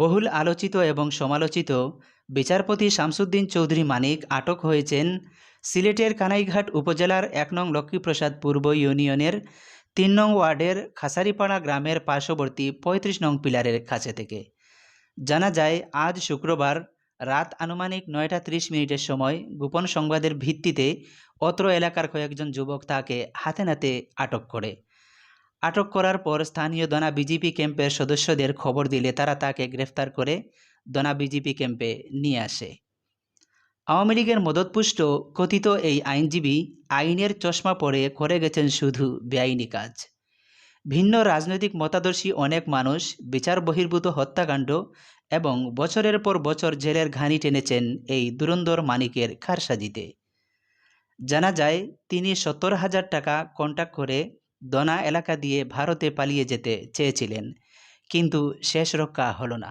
বহুল আলোচিত এবং সমালোচিত, বিচারপতি শামসুদ্দিন চৌধুরী মানিক আটক হয়েছেন সিলেটের কানাইঘাট উপজেলার এক নং লক্ষ্মীপ্রসাদ পূর্ব ইউনিয়নের তিন নং ওয়ার্ডের খাসারিপাড়া গ্রামের পার্শ্ববর্তী পঁয়ত্রিশ নং পিলারের কাছে থেকে। জানা যায়, আজ শুক্রবার রাত আনুমানিক নয়টা ত্রিশ মিনিটের সময় গোপন সংবাদের ভিত্তিতে অত্র এলাকার কয়েকজন যুবক তাকে হাতে নাতে আটক করে। আটক করার পর স্থানীয় দনা বিজেপি ক্যাম্পের সদস্যদের খবর দিলে তারা তাকে গ্রেফতার করে দনা বিজেপি ক্যাম্পে নিয়ে আসে। আওয়ামী লীগের মদতপুষ্ট কথিত এই আইনজীবী আইনের চশমা পরে করে গেছেন শুধু বেআইনি কাজ। ভিন্ন রাজনৈতিক মতাদর্শী অনেক মানুষ বিচার বহির্ভূত হত্যাকাণ্ড এবং বছরের পর বছর জেলের ঘানি টেনেছেন এই দুরন্দর মানিকের খারসাজিতে। জানা যায়, তিনি সত্তর হাজার টাকা কন্ট্যাক্ট করে দনা এলাকা দিয়ে ভারতে পালিয়ে যেতে চেয়েছিলেন কিন্তু শেষ রক্ষা হলো না।